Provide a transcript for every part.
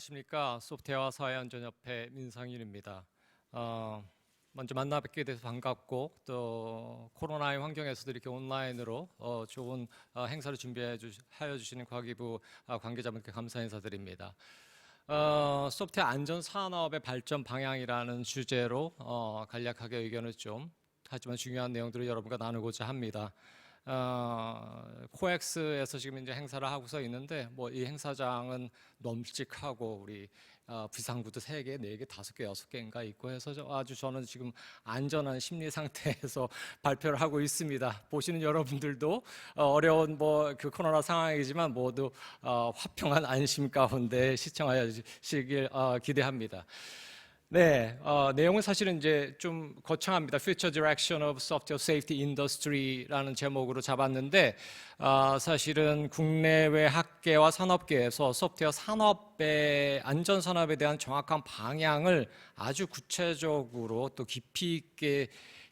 네, 안녕하십니까. 소프트웨어 사회안전협회 민상일입니다. 어, 먼저 만나 뵙게 돼서 반갑고 또 코로나의 환경에서도 이렇게 온라인으로 어, 좋은 어, 행사를 준비해 주, 하여 주시는 과기부 어, 관계자분께 감사 인사드립니다. 어, 소프트웨어 안전 산업의 발전 방향이라는 주제로 어, 간략하게 의견을 좀 하지만 중요한 내용들을 여러분과 나누고자 합니다. 어, 코엑스에서 지금 이제 행사를 하고서 있는데 뭐 이 행사장은 넘직하고 우리 어, 비상구도 세 개, 네 개, 다섯 개, 여섯 개인가 있고 해서 저- 아주 저는 지금 안전한 심리 상태에서 발표를 하고 있습니다. 보시는 여러분들도 어, 어려운 뭐 그 코로나 상황이지만 모두 어, 화평한 안심 가운데 시청하시길 어, 기대합니다. 네, 어, 내용은 사실은 이제 좀 거창합니다. Future Direction of Software Safety Industry라는 제목으로 잡았는데 어, 사실은 국내외 학계와 산업계에서 소프트웨어 산업의 안전 산업에 대한 정확한 방향을 아주 구체적으로 또 깊이 있게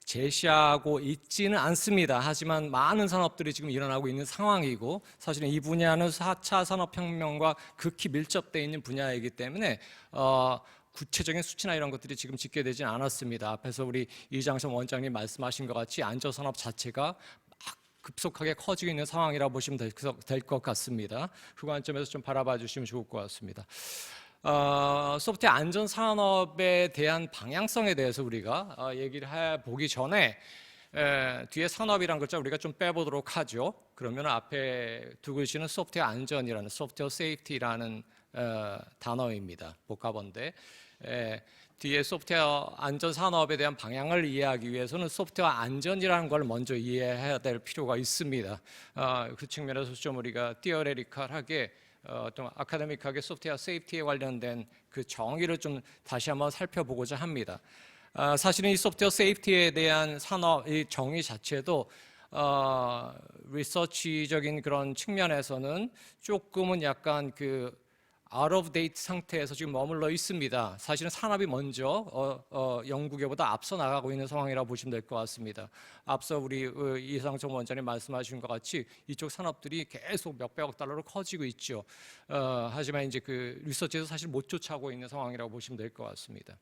제시하고 있지는 않습니다. 하지만 많은 산업들이 지금 일어나고 있는 상황이고 사실은 이 분야는 4차 산업혁명과 극히 밀접되어 있는 분야이기 때문에 어, 구체적인 수치나 이런 것들이 지금 집계되지 않았습니다. 앞에서 우리 이장선 원장님 말씀하신 것 같이 안전 산업 자체가 막 급속하게 커지고 있는 상황이라 보시면 될 것 같습니다. 그 관점에서 좀 바라봐 주시면 좋을 것 같습니다. 어, 소프트웨어 안전 산업에 대한 방향성에 대해서 우리가 어, 얘기를 해 보기 전에 에, 뒤에 산업이란 글자 우리가 좀 빼보도록 하죠. 그러면 앞에 두고 계시는 소프트웨어 안전이라는 소프트웨어 세이프티라는 어, 단어입니다. 복합어인데 에, 뒤에 소프트웨어 안전 산업에 대한 방향을 이해하기 위해서는 소프트웨어 안전이라는 걸 먼저 이해해야 될 필요가 있습니다. 어, 그 측면에서 좀 우리가 티어레리컬하게 어, 좀 아카데믹하게 소프트웨어 세이프티에 관련된 그 정의를 좀 다시 한번 살펴보고자 합니다. 아, 사실은 이 소프트웨어 세이프티에 대한 산업 이 정의 자체도 어, 리서치적인 그런 측면에서는 조금은 약간 그 out of date 상태에서 지금 머물러 있습니다. 사실은 산업이 먼저 어, 어, 영국에보다 앞서 나가고 있는 상황이라고 보시면 될 것 같습니다. 앞서 우리 어, 이상정 원장님 말씀하신 것 같이 이쪽 산업들이 계속 몇백억 달러로 커지고 있죠. 어, 하지만 이제 그 리서치에서 사실 못 쫓아오고 있는 상황이라고 보시면 될 것 같습니다.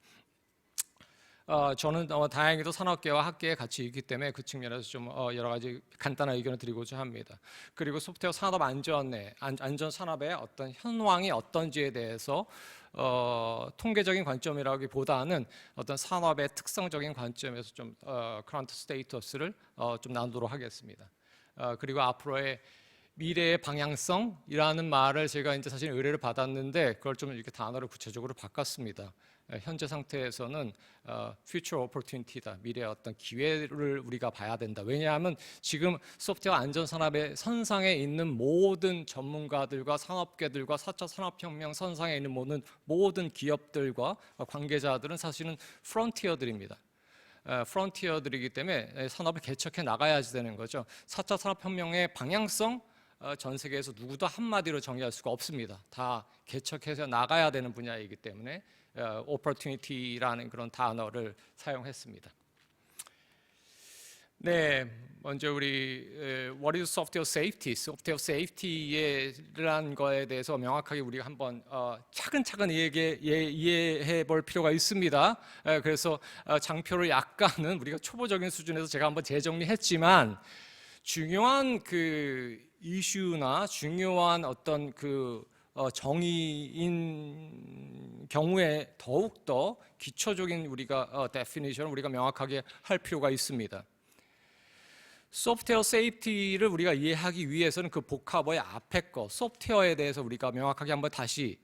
어, 저는 어, 다행히도 산업계와 학계에 같이 있기 때문에 그 측면에서 좀 어, 여러 가지 간단한 의견을 드리고자 합니다. 그리고 소프트웨어 산업 안전에 안, 안전 산업의 어떤 현황이 어떤지에 대해서 어, 통계적인 관점이라기보다는 어떤 산업의 특성적인 관점에서 좀 어, current 스테이터스를 어, 좀 나누도록 하겠습니다. 어, 그리고 앞으로의 미래의 방향성이라는 말을 제가 이제 사실 의뢰를 받았는데 그걸 좀 이렇게 단어를 구체적으로 바꿨습니다. 에, 현재 상태에서는 어, future opportunity다. 미래의 어떤 기회를 우리가 봐야 된다. 왜냐하면 지금 소프트웨어 안전 산업의 선상에 있는 모든 전문가들과 산업계들과 4차 산업혁명 선상에 있는 모든 모든 기업들과 관계자들은 사실은 프론티어들입니다. 어, 프론티어들이기 때문에 에, 산업을 개척해 나가야지 되는 거죠. 4차 산업혁명의 방향성 어, 전 세계에서 누구도 한마디로 정의할 수가 없습니다. 다 개척해서 나가야 되는 분야이기 때문에 어, opportunity라는 그런 단어를 사용했습니다. 네, 먼저 우리 에, What is software safety? 소프트웨어 safety란 거에 대해서 명확하게 우리가 한번 어, 차근차근 이해해, 이해해 볼 필요가 있습니다. 에, 그래서 어, 장표를 약간은 우리가 초보적인 수준에서 제가 한번 재정리했지만 중요한 그 이슈나 중요한 어떤 그 어, 정의인 경우에 더욱 더 기초적인 우리가 어, 데피니션을 우리가 명확하게 할 필요가 있습니다. 소프트웨어 세이프티를 우리가 이해하기 위해서는 그 복합어의 앞에 거 소프트웨어에 대해서 우리가 명확하게 한번 다시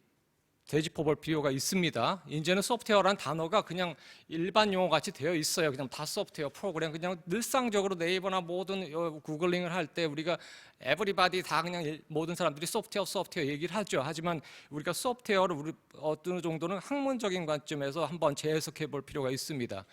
볼 필요가 있습니다. 이제는 소프트웨어란 단어가 그냥 일반 용어 같이 되어 있어요. 그냥 다 소프트웨어 프로그램 그냥 늘상적으로 네이버나 모든 어, 구글링을 할 때 우리가 에브리바디 다 그냥 일- 모든 사람들이 소프트웨어 소프트웨어 얘기를 하죠. 하지만 우리가 소프트웨어를 우리 어떤 정도는 학문적인 관점에서 한번 재해석해 볼 필요가 있습니다.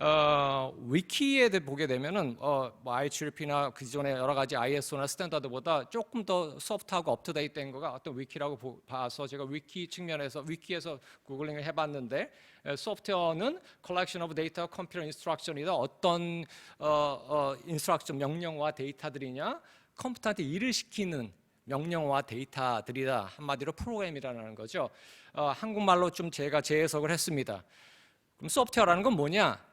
어, 위키에 대- 보게 되면은 어, 뭐 IEEE나 그전에 여러 가지 ISO나 스탠다드보다 조금 더 소프트하고 업투데이트된 거가 어떤 위키라고 보- 봐서 제가 위키 측면에서 위키에서 구글링을 해봤는데 에, 소프트웨어는 collection of data, computer instruction이다. 어떤 어, 어, 인스트럭션 명령어와 데이터들이냐 컴퓨터한테 일을 시키는 명령어와 데이터들이다. 한마디로 프로그램이라는 거죠. 어, 한국말로 좀 제가 재해석을 했습니다. 그럼 소프트웨어라는 건 뭐냐?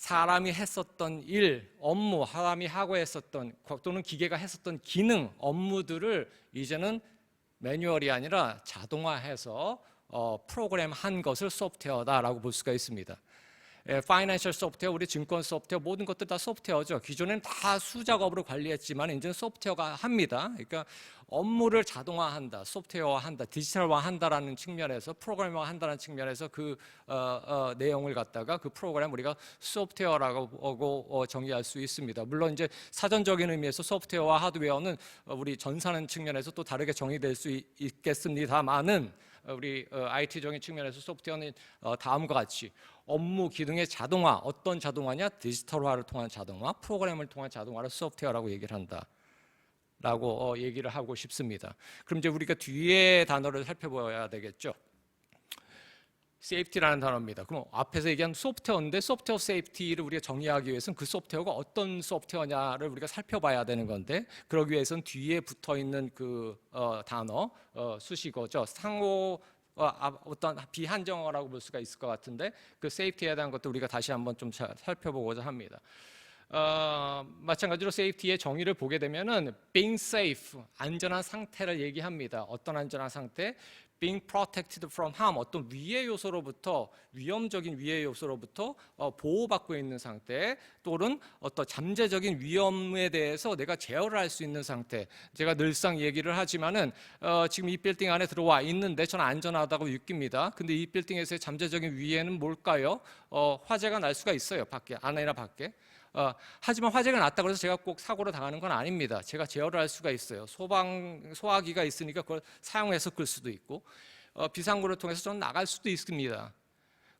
사람이 했었던 일, 업무, 사람이 하고 했었던 또는 기계가 했었던 기능, 업무들을 이제는 매뉴얼이 아니라 자동화해서 어, 프로그램 한 것을 소프트웨어다라고 볼 수가 있습니다. 예, 파이낸셜 소프트웨어, 우리 증권 소프트웨어 모든 것들 다 소프트웨어죠. 기존에는 다 수작업으로 관리했지만 이제는 소프트웨어가 합니다. 그러니까 업무를 자동화한다, 소프트웨어화한다, 디지털화한다라는 측면에서 프로그래머한다는 측면에서 그 어, 어, 내용을 갖다가 그 프로그램 우리가 소프트웨어라고 어, 정의할 수 있습니다. 물론 이제 사전적인 의미에서 소프트웨어와 하드웨어는 어, 우리 전사는 측면에서 또 다르게 정의될 수 있, 있겠습니다만은 어, 우리 어, IT적인 측면에서 소프트웨어는 어, 다음과 같이 업무 기능의 자동화, 어떤 자동화냐? 디지털화를 통한 자동화, 프로그램을 통한 자동화를 소프트웨어라고 얘기를 한다. 라고 어, 얘기를 하고 싶습니다. 그럼 이제 우리가 뒤에 단어를 살펴봐야 되겠죠. 세이프티라는 단어입니다. 그럼 앞에서 얘기한 소프트웨어인데 소프트웨어 세이프티를 우리가 정의하기 위해서는 그 소프트웨어가 어떤 소프트웨어냐를 우리가 살펴봐야 되는 건데 그러기 위해서는 뒤에 붙어 있는 그 어, 단어 어, 수식어죠. 상호 어, 아, 어떤 비한정어라고 볼 수가 있을 것 같은데 그 세이프티에 대한 것도 우리가 다시 한번 좀 자- 살펴보고자 합니다. 어, 마찬가지로 세이프티의 정의를 보게 되면은 being safe 안전한 상태를 얘기합니다. 어떤 안전한 상태? Being protected from harm 어떤 위해 요소로부터 위험적인 위해 요소로부터 어, 보호받고 있는 상태 또는 어떤 잠재적인 위험에 대해서 내가 제어를 할 수 있는 상태. 제가 늘상 얘기를 하지만은 어, 지금 이 빌딩 안에 들어와 있는데 저는 안전하다고 느낍니다. 근데 이 빌딩에서의 잠재적인 위해는 뭘까요? 어, 화재가 날 수가 있어요 밖에 안이나 밖에 어, 하지만 화재가 났다고 해서 제가 꼭 사고를 당하는 건 아닙니다. 제가 제어를 할 수가 있어요. 소방 소화기가 있으니까 그걸 사용해서 끌 수도 있고 어, 비상구를 통해서 저는 나갈 수도 있습니다.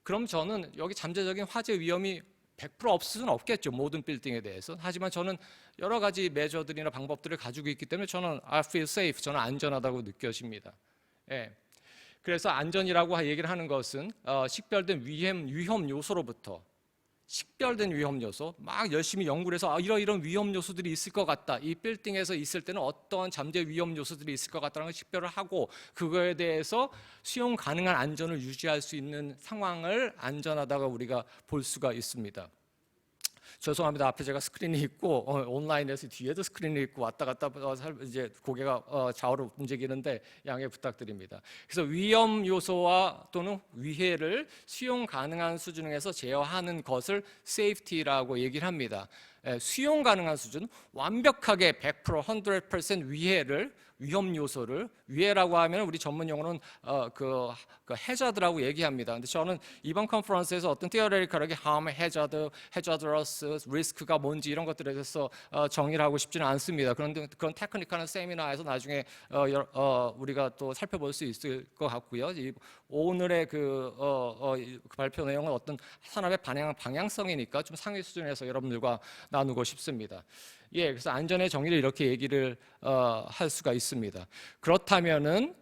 그럼 저는 여기 잠재적인 화재 위험이 100% 없을 수는 없겠죠. 모든 빌딩에 대해서. 하지만 저는 여러 가지 매저들이나 방법들을 가지고 있기 때문에 저는 I feel safe. 저는 안전하다고 느껴집니다. 예. 그래서 안전이라고 얘기를 하는 것은 어, 식별된 위험 위험 요소로부터 식별된 위험 요소, 막 열심히 연구를 해서 아, 이런 이런 위험 요소들이 있을 것 같다. 이 빌딩에서 있을 때는 어떠한 잠재 위험 요소들이 있을 것 같다는 걸 식별을 하고 그거에 대해서 수용 가능한 안전을 유지할 수 있는 상황을 안전하다고 우리가 볼 수가 있습니다. 죄송합니다. 앞에 제가 스크린이 있고 어, 온라인에서 뒤에도 스크린이 있고 왔다 갔다 어, 살- 이제 고개가 어, 좌우로 움직이는데 양해 부탁드립니다. 그래서 위험 요소와 또는 위해를 수용 가능한 수준에서 제어하는 것을 세이프티라고 얘기를 합니다. 예, 수용 가능한 수준, 완벽하게 100% 100% 위해를 위험 요소를 위해라고 하면 우리 전문 용어는 어, 그, 그 해저드라고 얘기합니다. 근데 저는 이번 컨퍼런스에서 어떤 티어레리컬하게 harm, hazard, hazardous, risk가 뭔지 이런 것들에 대해서 어, 정의를 하고 싶지는 않습니다. 그런데 그런 테크니컬한 세미나에서 나중에 어, 여- 어, 우리가 또 살펴볼 수 있을 것 같고요. 이, 오늘의 그, 어, 어, 이그 발표 내용은 어떤 산업의 방향, 방향성이니까 좀 상위 수준에서 여러분들과 나누고 싶습니다. 예, 그래서 안전의 정의를 이렇게 얘기를 어, 할 수가 있습니다. 그렇다면은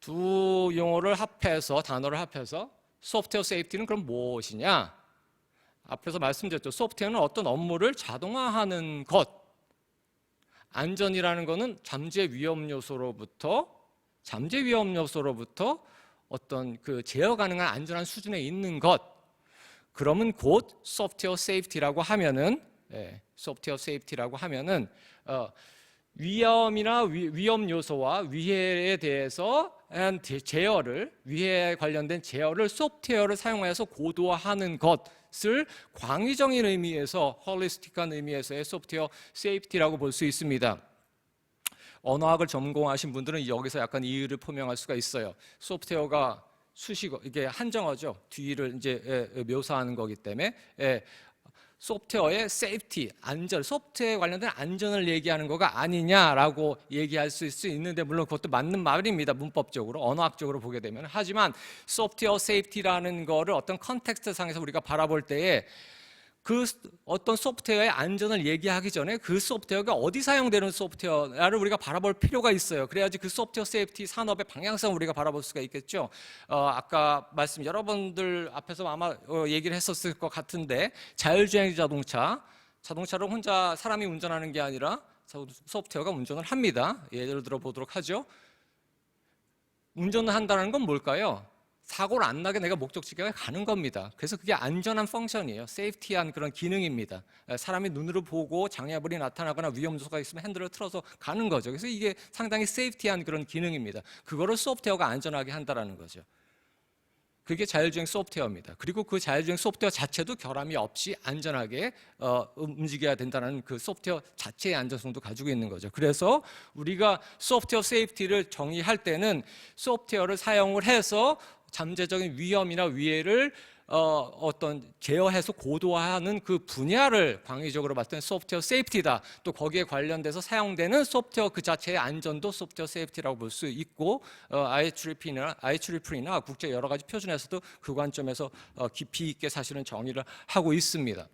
두 용어를 합해서 단어를 합해서 소프트웨어 세이프티는 그럼 무엇이냐? 앞에서 말씀드렸죠. 소프트웨어는 어떤 업무를 자동화하는 것. 안전이라는 것은 잠재 위험 요소로부터 잠재 위험 요소로부터 어떤 그 제어 가능한 안전한 수준에 있는 것. 그러면 곧 소프트웨어 세이프티라고 하면은 예, 소프트웨어 세이프티라고 하면은 어, 위험이나 위, 험 요소와 위해에 대해서 제어를 위해에 관련된 제어를 소프트웨어를 사용해서 고도화하는 것을 광의적인 의미에서 홀리스틱한 의미에서의 소프트웨어 세이프티라고 볼 수 있습니다. 언어학을 전공하신 분들은 여기서 약간 이유를 표명할 수가 있어요. 소프트웨어가 수식어 이게 한정어죠. 뒤를 이제 예, 묘사하는 거기 때문에 예, 소프트웨어의 세이프티, 안전, 소프트웨어에 관련된 안전을 얘기하는 거가 아니냐라고 얘기할 수, 수 있는데 물론 그것도 맞는 말입니다. 문법적으로, 언어학적으로 보게 되면. 하지만 소프트웨어 세이프티라는 거를 어떤 컨텍스트 상에서 우리가 바라볼 때에 그 어떤 소프트웨어의 안전을 얘기하기 전에 그 소프트웨어가 어디 사용되는 소프트웨어를 우리가 바라볼 필요가 있어요. 그래야지 그 소프트웨어 세이프티 산업의 방향성을 우리가 바라볼 수가 있겠죠. 어, 아까 말씀 여러분들 앞에서 아마 어, 얘기를 했었을 것 같은데 자율주행 자동차, 자동차를 혼자 사람이 운전하는 게 아니라 소프트웨어가 운전을 합니다. 예를 들어 보도록 하죠. 운전을 한다는 건 뭘까요? 사고를 안 나게 내가 목적지까지 가는 겁니다. 그래서 그게 안전한 펑션이에요. 세이프티한 그런 기능입니다. 에, 사람이 눈으로 보고 장애물이 나타나거나 위험 요소가 있으면 핸들을 틀어서 가는 거죠. 그래서 이게 상당히 세이프티한 그런 기능입니다. 그거를 소프트웨어가 안전하게 한다라는 거죠. 그게 자율주행 소프트웨어입니다. 그리고 그 자율주행 소프트웨어 자체도 결함이 없이 안전하게 어, 움직여야 된다는 그 소프트웨어 자체의 안전성도 가지고 있는 거죠. 그래서 우리가 소프트웨어 세이프티를 정의할 때는 소프트웨어를 사용을 해서 잠재적인 위험이나 위해를 어, 어떤 제어해서 고도화하는 그 분야를 광의적으로 때는 소프트웨어 세이프티다. 또 거기에 관련돼서 사용되는 소프트웨어 그 자체의 안전도 소프트웨어 세이프티라고 볼 수 있고 어, IEEE나 IEEE나 국제 여러 가지 표준에서도 그 관점에서 어, 깊이 있게 사실은 정의를 하고 있습니다.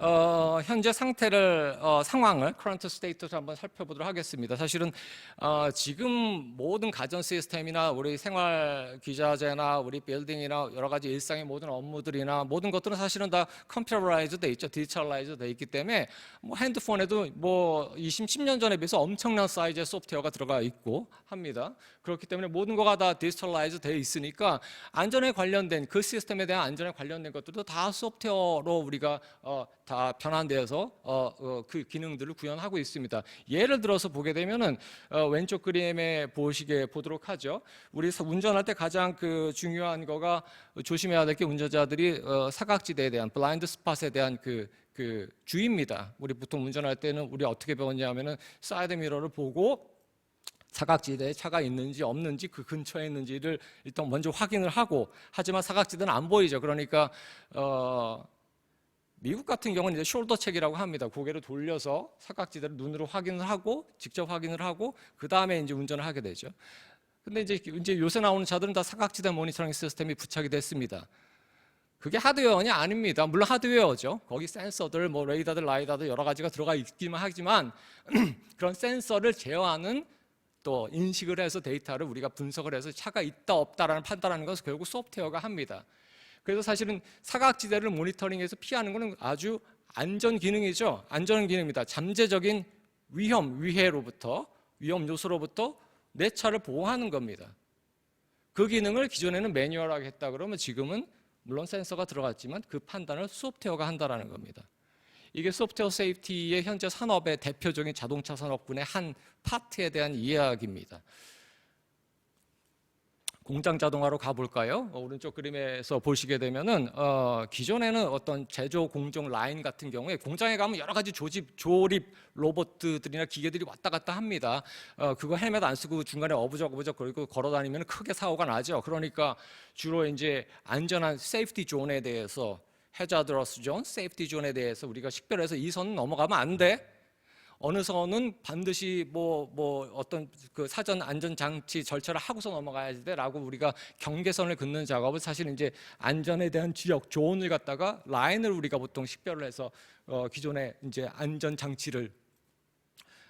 어, 현재 상태를 어, 상황을 current state를 한번 살펴보도록 하겠습니다. 사실은 어, 지금 모든 가전 시스템이나 우리 생활 기자재나 우리 빌딩이나 여러 가지 일상의 모든 업무들이나 모든 것들은 사실은 다 컴퓨터라이즈 돼 있죠. 디지털라이즈 돼 있기 때문에 뭐 핸드폰에도 뭐 20, 10년 전에 비해서 엄청난 사이즈의 소프트웨어가 들어가 있고 합니다. 그렇기 때문에 모든 거가 다 디지털라이즈 돼 있으니까 안전에 관련된 그 시스템에 대한 안전에 관련된 것들도 다 소프트웨어로 우리가 어, 다 변환되어서 어, 어, 그 기능들을 구현하고 있습니다. 예를 들어서 보게 되면은 어, 왼쪽 그림에 보시게 보도록 하죠. 우리 서- 운전할 때 가장 그 중요한 거가 조심해야 될 게 운전자들이 어, 사각지대에 대한 블라인드 스팟에 대한 그그 주의입니다. 우리 보통 운전할 때는 우리 어떻게 배웠냐면은 사이드 미러를 보고 사각지대에 차가 있는지 없는지 그 근처에 있는지를 일단 먼저 확인을 하고 하지만 사각지대는 안 보이죠. 그러니까 어 미국 같은 경우는 이제 숄더 책이라고 합니다. 고개를 돌려서 사각지대를 눈으로 확인을 하고 직접 확인을 하고 그 다음에 이제 운전을 하게 되죠. 근데 이제 이제 요새 나오는 차들은 다 사각지대 모니터링 시스템이 부착이 됐습니다. 그게 하드웨어냐 아닙니다. 물론 하드웨어죠. 거기 센서들, 뭐 레이더들, 라이다들 여러 가지가 들어가 있기만 하지만 그런 센서를 제어하는 또 인식을 해서 데이터를 우리가 분석을 해서 차가 있다 없다라는 판단하는 것을 결국 소프트웨어가 합니다. 그래서 사실은 사각지대를 모니터링해서 피하는 것은 아주 안전 기능이죠. 안전 기능입니다. 잠재적인 위험, 위해로부터 위험 요소로부터 내 차를 보호하는 겁니다. 그 기능을 기존에는 매뉴얼하게 했다 그러면 지금은 물론 센서가 들어갔지만 그 판단을 소프트웨어가 한다라는 겁니다. 이게 소프트웨어 세이프티의 현재 산업의 대표적인 자동차 산업군의 한 파트에 대한 이야기입니다. 공장 자동화로 가볼까요? 어, 오른쪽 그림에서 보시게 되면은 어, 기존에는 어떤 제조 공정 라인 같은 경우에 공장에 가면 여러 가지 조집 조립 로봇들이나 기계들이 왔다 갔다 합니다. 어, 그거 헬멧 안 쓰고 중간에 어부적 어부적 그리고 걸어 다니면 크게 사고가 나죠. 그러니까 주로 이제 안전한 세이프티 존에 대해서 해자드러스 존, 세이프티 존에 대해서 우리가 식별해서 이 선 넘어가면 안 돼. 어느 선은 반드시 뭐, 뭐 어떤 그 사전 안전 장치 절차를 하고서 넘어가야 돼라고 우리가 경계선을 긋는 작업을 사실 이제 안전에 대한 지역 조언을 갖다가 라인을 우리가 보통 식별을 해서 어, 기존의 이제 안전 장치를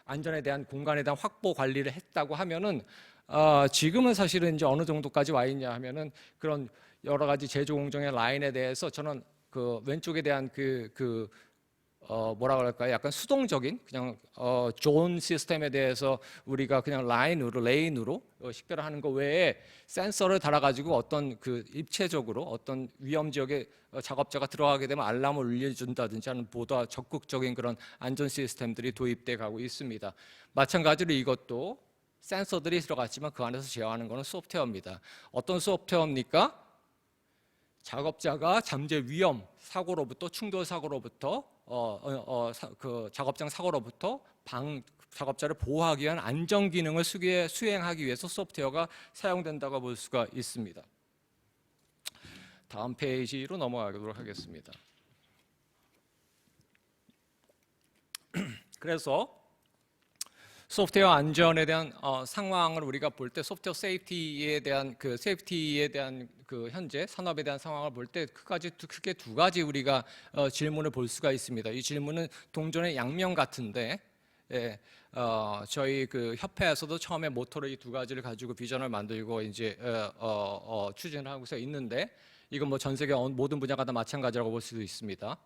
안전에 대한 공간에 대한 확보 관리를 했다고 하면은 어, 지금은 사실은 이제 어느 정도까지 와 있냐 하면은 그런 여러 가지 제조 공정의 라인에 대해서 저는 그 왼쪽에 대한 그, 그 어, 뭐라 그럴까요? 약간 수동적인 그냥 어, 좋은 시스템에 대해서 우리가 그냥 라인으로 레인으로 어, 식별하는 거 외에 센서를 달아가지고 어떤 그 입체적으로 어떤 위험 지역에 어, 작업자가 들어가게 되면 알람을 울려준다든지 하는 보다 적극적인 그런 안전 시스템들이 도입돼 가고 있습니다. 마찬가지로 이것도 센서들이 들어갔지만 그 안에서 제어하는 것은 소프트웨어입니다. 어떤 소프트웨어입니까? 작업자가 잠재 위험 사고로부터 충돌 사고로부터 어, 어, 어, 사- 그 작업장 사고로부터 방 작업자를 보호하기 위한 안전 기능을 수기, 수행하기 위해서 소프트웨어가 사용된다고 볼 수가 있습니다. 다음 페이지로 넘어가도록 하겠습니다. 그래서 소프트웨어 안전에 대한 어, 상황을 우리가 볼 때 소프트웨어 세이프티에 대한 그 세이프티에 대한 그 현재 산업에 대한 상황을 볼 때 크가지 크게 두 가지 우리가 어, 질문을 볼 수가 있습니다. 이 질문은 동전의 양면 같은데 예, 어, 저희 그 협회에서도 처음에 모토로 이 두 가지를 가지고 비전을 만들고 이제 어, 어, 어, 추진을 하고서 있는데 이건 뭐 전 세계 어- 모든 분야가 다 마찬가지라고 볼 수도 있습니다.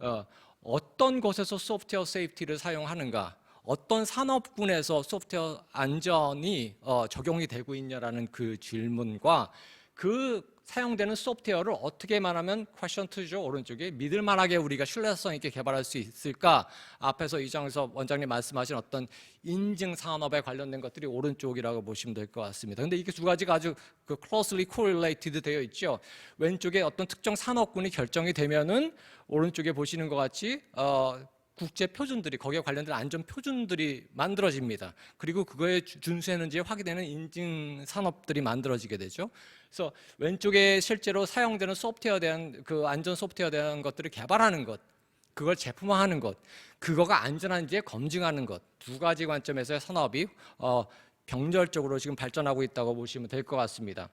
어, 어떤 곳에서 소프트웨어 세이프티를 사용하는가, 어떤 산업군에서 소프트웨어 안전이 어, 적용이 되고 있냐라는 그 질문과 그 사용되는 소프트웨어를 어떻게 말하면 퀘션 2죠 오른쪽에 믿을 만하게 우리가 신뢰성 있게 개발할 수 있을까 앞에서 이정섭 원장님 말씀하신 어떤 인증 산업에 관련된 것들이 오른쪽이라고 보시면 될 것 같습니다. 근데 이게 두 가지가 아주 그 closely correlated 되어 있죠. 왼쪽에 어떤 특정 산업군이 결정이 되면은 오른쪽에 보시는 것 같이 어, 국제 표준들이 거기에 관련된 안전 표준들이 만들어집니다. 그리고 그거에 주- 준수했는지 확인되는 인증 산업들이 만들어지게 되죠. 그래서 왼쪽에 실제로 사용되는 소프트웨어에 대한 그 안전 소프트웨어에 대한 것들을 개발하는 것, 그걸 제품화하는 것, 그거가 안전한지 검증하는 것 두 가지 관점에서 산업이 어, 병렬적으로 지금 발전하고 있다고 보시면 될 것 같습니다.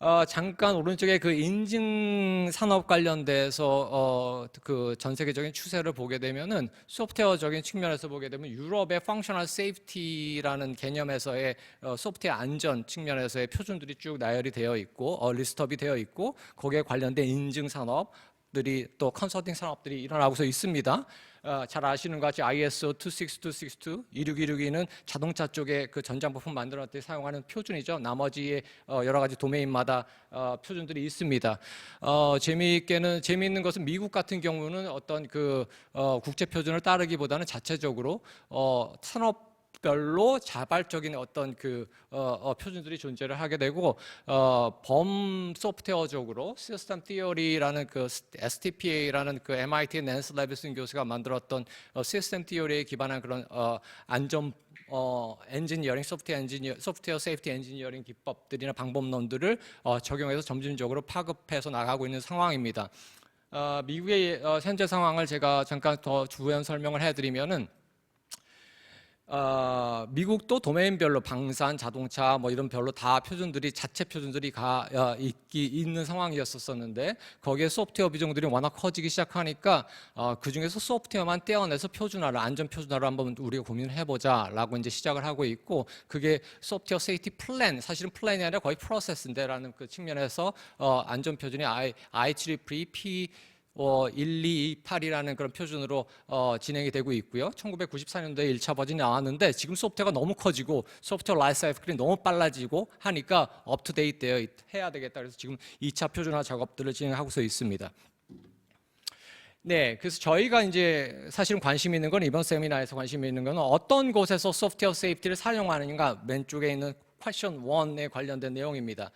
어, 잠깐 오른쪽에 그 인증 산업 관련돼서 어, 그 전 세계적인 추세를 보게 되면은 소프트웨어적인 측면에서 보게 되면 유럽의 펑셔널 세이프티라는 개념에서의 어, 소프트웨어 안전 측면에서의 표준들이 쭉 나열이 되어 있고 어, 리스트업이 되어 있고 거기에 관련된 인증 산업들이 또 컨설팅 산업들이 일어나고서 있습니다. 어, 잘 아시는 것 같이 ISO 26262, 26162는 자동차 쪽에 그 전장 부품 만들어 때 사용하는 표준이죠. 나머지의 어, 여러 가지 도메인마다 어, 표준들이 있습니다. 어, 재미있게는 재미있는 것은 미국 같은 경우는 어떤 그 어, 국제 표준을 따르기보다는 자체적으로 어, 산업 별로 자발적인 어떤 그 어, 어, 표준들이 존재를 하게 되고 어, 범 소프트웨어적으로 시스템 티어리라는 그 STPA라는 그 MIT 낸스 레비슨 교수가 만들었던 어, 시스템 티어리에 기반한 그런 어, 안전 어, 엔지니어링, 소프트웨어 엔지니어, 소프트웨어 세이프티 엔지니어링 기법들이나 방법론들을 어, 적용해서 점진적으로 파급해서 나가고 있는 상황입니다. 어, 미국의 어, 현재 상황을 제가 잠깐 더 주연 설명을 해드리면은 어, 미국도 도메인별로 방산, 자동차 뭐 이런 별로 다 표준들이 자체 표준들이 가 어, 있기 있는 상황이었었는데 거기에 소프트웨어 비중들이 워낙 커지기 시작하니까 어, 그 중에서 소프트웨어만 떼어내서 표준화를 안전 표준화를 한번 우리가 고민을 해보자라고 이제 시작을 하고 있고 그게 소프트웨어 세이티 플랜 사실은 플랜이 아니라 거의 프로세스인데라는 그 측면에서 어, 안전 표준이 I I3P P 어, 1228이라는 그런 표준으로 어, 진행이 되고 있고요. 1994년도에 1차 버전이 나왔는데 지금 소프트웨어가 너무 커지고 소프트웨어 라이프 사이클이 너무 빨라지고 하니까 업투데이트 되어 있- 해야 되겠다. 그래서 지금 2차 표준화 작업들을 진행하고서 있습니다. 네, 그래서 저희가 이제 사실은 관심 있는 건 이번 세미나에서 관심 있는 건 어떤 곳에서 소프트웨어 세이프티를 사용하는가 왼쪽에 있는 퀘션 1에 관련된 내용입니다.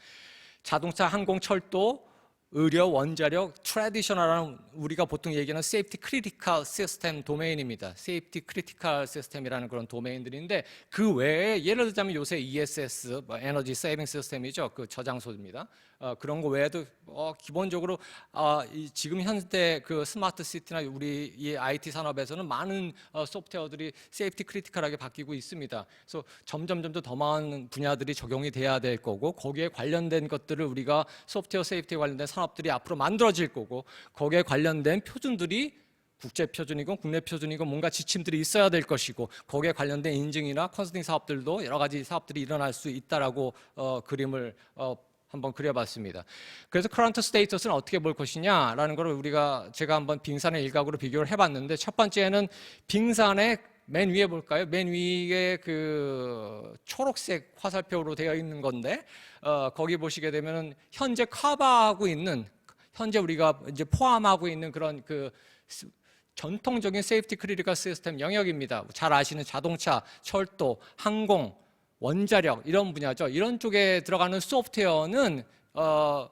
자동차, 항공, 철도, 의료, 원자력, 트래디셔널한 우리가 보통 얘기하는 세이프티 크리티컬 시스템 도메인입니다. 세이프티 크리티컬 시스템이라는 그런 도메인들인데 그 외에 예를 들자면 요새 ESS, 뭐 에너지 세이빙 시스템이죠. 그 저장소입니다. 어, 그런 거 외에도 어, 기본적으로 어, 이 지금 현대 그 스마트 시티나 우리 이 IT 산업에서는 많은 어, 소프트웨어들이 세이프티 크리티컬하게 바뀌고 있습니다. 그래서 점점 점점 더 많은 분야들이 적용이 돼야 될 거고 거기에 관련된 것들을 우리가 소프트웨어 세이프티에 관련된 산업들이 앞으로 만들어질 거고 거기에 관련된 표준들이 국제 표준이건 국내 표준이건 뭔가 지침들이 있어야 될 것이고 거기에 관련된 인증이나 컨설팅 사업들도 여러 가지 사업들이 일어날 수 있다라고 어, 그림을 어, 한번 그려봤습니다. 그래서 커런트 스테이터스는 어떻게 볼 것이냐라는 걸 우리가 제가 한번 빙산의 일각으로 비교를 해봤는데 첫 번째는 빙산의 맨 위에 볼까요? 맨 위에 그 초록색 화살표로 되어 있는 건데 어, 거기 보시게 되면은 현재 커버하고 있는 현재 우리가 이제 포함하고 있는 그런 그 스- 전통적인 세이프티 크리티컬 시스템 영역입니다. 잘 아시는 자동차, 철도, 항공, 원자력 이런 분야죠. 이런 쪽에 들어가는 소프트웨어는 어,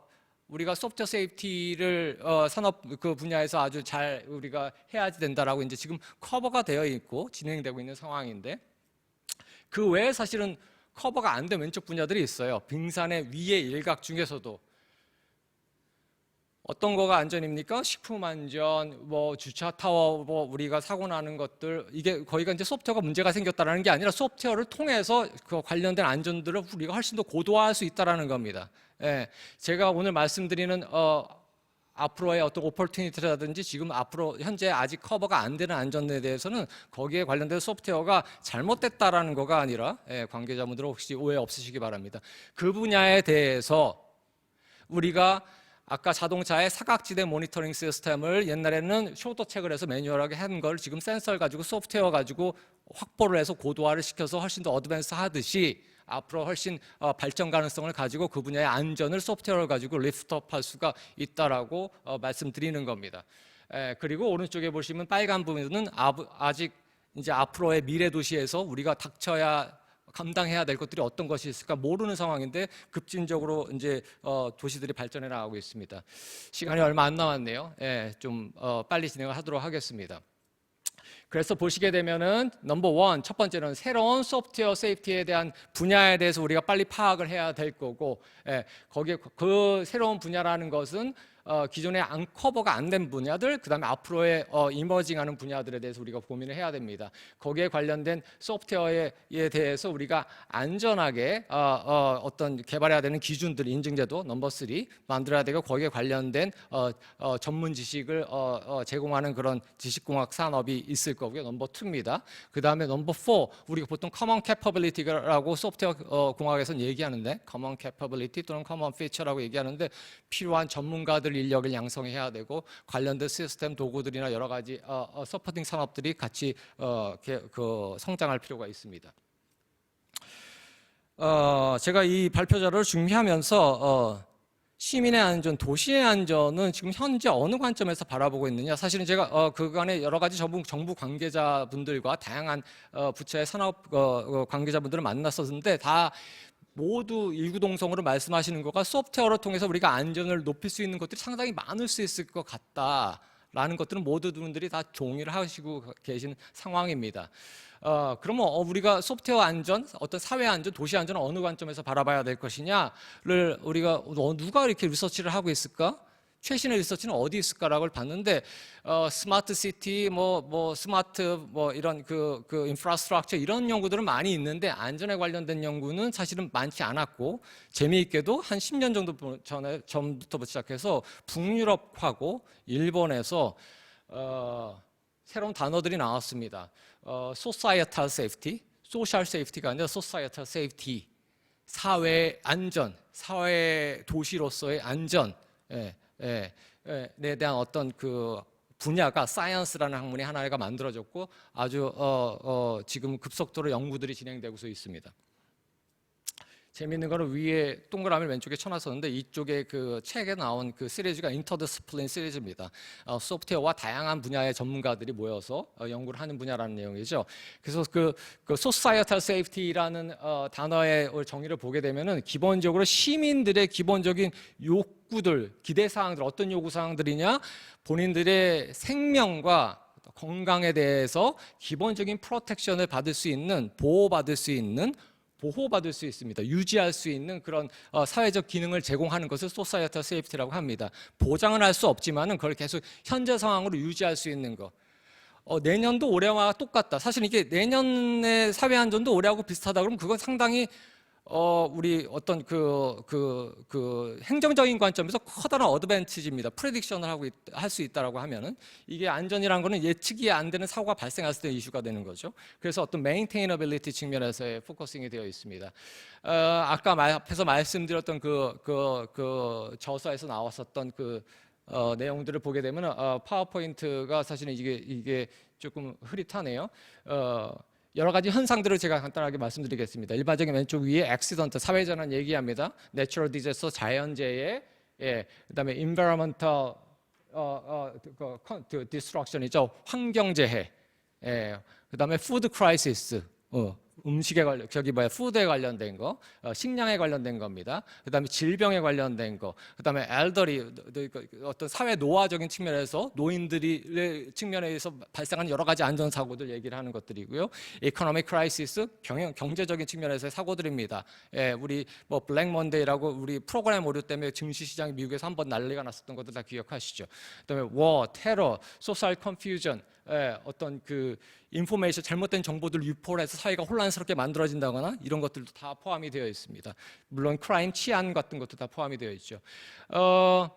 우리가 소프트웨어 세이프티를 어, 산업 그 분야에서 아주 잘 우리가 해야 된다라고 이제 지금 커버가 되어 있고 진행되고 있는 상황인데 그 외에 사실은 커버가 안 된 왼쪽 분야들이 있어요. 빙산의 위의 일각 중에서도 어떤 거가 안전입니까? 식품 안전, 뭐 주차 타워, 뭐 우리가 사고 나는 것들 이게 거기가 이제 소프트웨어가 문제가 생겼다라는 게 아니라 소프트웨어를 통해서 그 관련된 안전들을 우리가 훨씬 더 고도화할 수 있다라는 겁니다. 예, 제가 오늘 말씀드리는 어, 앞으로의 어떤 오퍼튜니티라든지 지금 앞으로 현재 아직 커버가 안 되는 안전에 대해서는 거기에 관련된 소프트웨어가 잘못됐다라는 거가 아니라 예, 관계자분들 혹시 오해 없으시기 바랍니다. 그 분야에 대해서 우리가 아까 자동차의 사각지대 모니터링 시스템을 옛날에는 쇼더 책을 해서 매뉴얼하게 한 걸 지금 센서를 가지고 소프트웨어 가지고 확보를 해서 고도화를 시켜서 훨씬 더 어드밴스 하듯이 앞으로 훨씬 어, 발전 가능성을 가지고 그 분야의 안전을 소프트웨어를 가지고 리프트업 할 수가 있다라고 어, 말씀드리는 겁니다. 에, 그리고 오른쪽에 보시면 빨간 부분은 아, 아직 이제 앞으로의 미래 도시에서 우리가 닥쳐야 감당해야 될 것들이 어떤 것이 있을까 모르는 상황인데 급진적으로 이제 어, 도시들이 발전해 나가고 있습니다. 시간이 얼마 안 남았네요. 예, 좀 어, 빨리 진행을 하도록 하겠습니다. 그래서 보시게 되면은 넘버 원 첫 번째는 새로운 소프트웨어 세이프티에 대한 분야에 대해서 우리가 빨리 파악을 해야 될 거고 예, 거기에 그 새로운 분야라는 것은 어, 기존에 안 커버가 안 된 분야들 그다음에 앞으로의 어, 이머징하는 분야들에 대해서 우리가 고민을 해야 됩니다. 거기에 관련된 소프트웨어에 대해서 우리가 안전하게 어, 어, 어떤 개발해야 되는 기준들 인증제도 넘버 3 만들어야 되고 거기에 관련된 어, 어, 전문 지식을 어, 어, 제공하는 그런 지식공학 산업이 있을 거고요. 넘버 2입니다. 그다음에 넘버 4 우리가 보통 common capability라고 소프트웨어 어, 공학에서는 얘기하는데 common capability 또는 common feature라고 얘기하는데 필요한 전문가들 인력을 양성해야 되고 관련된 시스템 도구들이나 여러 가지 어, 어, 서포팅 산업들이 같이 어, 게- 그 성장할 필요가 있습니다. 어, 제가 이 발표자를 준비하면서 어, 시민의 안전, 도시의 안전은 지금 현재 어느 관점에서 바라보고 있느냐? 사실은 제가 어, 그간에 여러 가지 정부, 정부 관계자분들과 다양한 어, 부처의 산업 어, 어, 관계자분들을 만났었는데 다 모두 일구동성으로 말씀하시는 거가 소프트웨어를 통해서 우리가 안전을 높일 수 있는 것들이 상당히 많을 수 있을 것 같다라는 것들은 모두 분들이 다 동의를 하시고 계신 상황입니다. 어, 그러면 어, 우리가 소프트웨어 안전, 어떤 사회 안전, 도시 안전을 어느 관점에서 바라봐야 될 것이냐를 우리가 어, 누가 이렇게 리서치를 하고 있을까? 최신의 리서치는 어디 있을까라고 봤는데 어, 스마트 시티 뭐 뭐 스마트 뭐 이런 그그 인프라스트럭처 이런 연구들은 많이 있는데 안전에 관련된 연구는 사실은 많지 않았고 재미있게도 한 10년 정도 전에 전부터 시작해서 북유럽하고 일본에서 어, 새로운 단어들이 나왔습니다. 어, societal safety, social safety가 아니라 societal safety, 사회 안전, 사회 도시로서의 안전, 예, 에 대한 어떤 그 분야가 사이언스라는 학문이 하나가 만들어졌고 아주 어, 어, 지금 급속도로 연구들이 진행되고 있습니다. 재미있는 거는 위에 동그라미를 왼쪽에 쳐놨었는데 이쪽에 그 책에 나온 그 시리즈가 인터디스플린 시리즈입니다. 어, 소프트웨어와 다양한 분야의 전문가들이 모여서 어, 연구를 하는 분야라는 내용이죠. 그래서 그, 그 societal safety라는 어, 단어의 정의를 보게 되면은 기본적으로 시민들의 기본적인 욕구들, 기대 사항들 어떤 요구 사항들이냐? 본인들의 생명과 건강에 대해서 기본적인 프로텍션을 받을 수 있는 보호받을 수 있는 보호받을 수 있습니다. 유지할 수 있는 그런 어, 사회적 기능을 제공하는 것을 소사이어터 세이프티라고 합니다. 보장은 할 수 없지만은 그걸 계속 현재 상황으로 유지할 수 있는 거. 어, 내년도 올해와 똑같다. 사실 이게 내년의 사회 안전도 올해하고 비슷하다 그러면 그건 상당히 어, 우리 어떤 그, 그, 그 행정적인 관점에서 커다란 어드밴티지입니다. 프레딕션을 하고 할 수 있다라고 하면은 이게 안전이라는 거는 예측이 안 되는 사고가 발생했을 때 이슈가 되는 거죠. 그래서 어떤 메인테이너빌리티 측면에서의 포커싱이 되어 있습니다. 어, 아까 말, 앞에서 말씀드렸던 그, 그, 그 저서에서 나왔었던 그 어, 내용들을 보게 되면 어, 파워포인트가 사실은 이게 이게 조금 흐릿하네요. 어, 여러 가지 현상들을 제가 간단하게 말씀드리겠습니다. 일반적인 왼쪽 위에 액시던트 사회재난 얘기합니다. 내추럴 디제스 자연재해, 예, 그다음에 environmental 어, 어, 그, 컨- 그 디스트럭션이죠. 환경재해, 예, 그다음에 푸드 크라이시스, 어, 음식에 관련 저기 뭐야 푸드에 관련된 거, 어, 식량에 관련된 겁니다. 그 다음에 질병에 관련된 거, 그 다음에 엘더리 어떤 사회 노화적인 측면에서 노인들이 측면에서 발생하는 여러 가지 안전 사고들 얘기를 하는 것들이고요. 이코노믹 크라이시스 경영 경제적인 측면에서의 사고들입니다. 예, 우리 뭐 블랙 먼데이라고 우리 프로그램 오류 때문에 증시 시장이 미국에서 한 번 난리가 났었던 것도 다 기억하시죠. 그 다음에 워, 테러, 소셜 컨퓨전 예, 어떤 그 인포메이션 잘못된 정보들 유포를 해서 사회가 혼란 스럽게 만들어진다거나 이런 것들도 다 포함이 되어 있습니다. 물론 크라임 치안 같은 것도 다 포함이 되어 있죠. 어,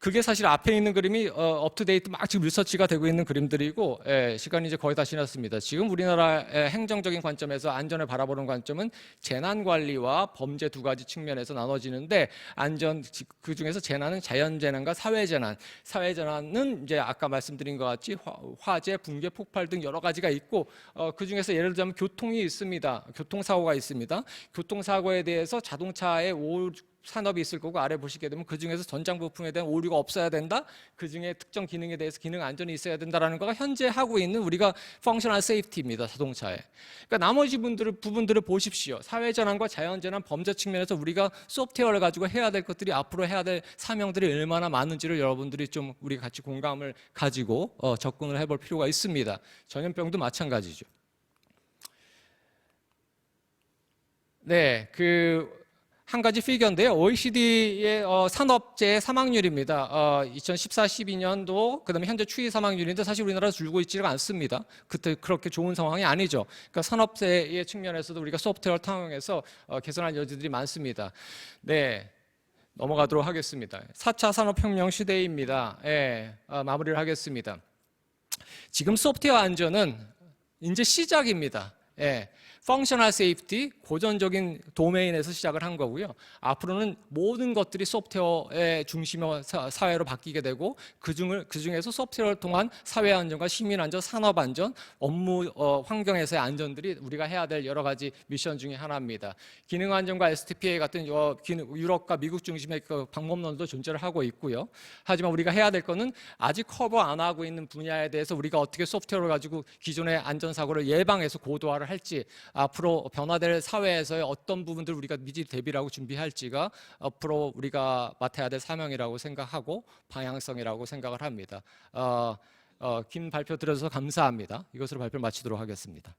그게 사실 앞에 있는 그림이 어, 업투데이트 막 지금 리서치가 되고 있는 그림들이고 예, 시간이 이제 거의 다 지났습니다. 지금 우리나라의 행정적인 관점에서 안전을 바라보는 관점은 재난 관리와 범죄 두 가지 측면에서 나눠지는데 안전 그 중에서 재난은 자연 재난과 사회 재난. 사회 재난은 이제 아까 말씀드린 것 같이 화- 화재, 붕괴, 폭발 등 여러 가지가 있고 어, 그 중에서 예를 들자면 교통이 있습니다. 교통 사고가 있습니다. 교통 사고에 대해서 자동차의 오 산업이 있을 거고 아래 보시게 되면 그 중에서 전장 부품에 대한 오류가 없어야 된다. 그 중에 특정 기능에 대해서 기능 안전이 있어야 된다라는 거가 현재 하고 있는 우리가 펑셔널 세이프티입니다. 자동차에. 그러니까 나머지 분들을 부분들을 보십시오. 사회 재난과 자연 재난 범죄 측면에서 우리가 소프트웨어를 가지고 해야 될 것들이 앞으로 해야 될 사명들이 얼마나 많은지를 여러분들이 좀 우리 같이 공감을 가지고 어, 접근을 해볼 필요가 있습니다. 전염병도 마찬가지죠. 네, 그 한 가지 피규어인데요. OECD의 어, 산업재해 사망률입니다. 어, 2014, 12년도 그다음에 현재 추이 사망률인데 사실 우리나라 줄고 있지가 않습니다. 그때 그렇게 좋은 상황이 아니죠. 그러니까 산업재해 측면에서도 우리가 소프트웨어를 통해서 어, 개선할 여지들이 많습니다. 네. 넘어가도록 하겠습니다. 4차 산업혁명 시대입니다. 예, 어, 마무리를 하겠습니다. 지금 소프트웨어 안전은 이제 시작입니다. 예. 펑셔널 세이프티 고전적인 도메인에서 시작을 한 거고요. 앞으로는 모든 것들이 소프트웨어의 중심의 사- 사회로 바뀌게 되고 그 중을 그 중에서 소프트웨어를 통한 사회 안전과 시민 안전, 산업 안전, 업무 어, 환경에서의 안전들이 우리가 해야 될 여러 가지 미션 중에 하나입니다. 기능 안전과 STPA 같은 어, 기능- 유럽과 미국 중심의 그 방법론도 존재를 하고 있고요. 하지만 우리가 해야 될 거는 아직 커버 안 하고 있는 분야에 대해서 우리가 어떻게 소프트웨어를 가지고 기존의 안전 사고를 예방해서 고도화를 할지 앞으로 변화될 사회에서의 어떤 부분들 우리가 미리 대비를 하고 준비할지가 앞으로 우리가 맡아야 될 사명이라고 생각하고 방향성이라고 생각을 합니다. 어, 어, 긴 발표 들어줘서 감사합니다. 이것으로 발표 를 마치도록 하겠습니다.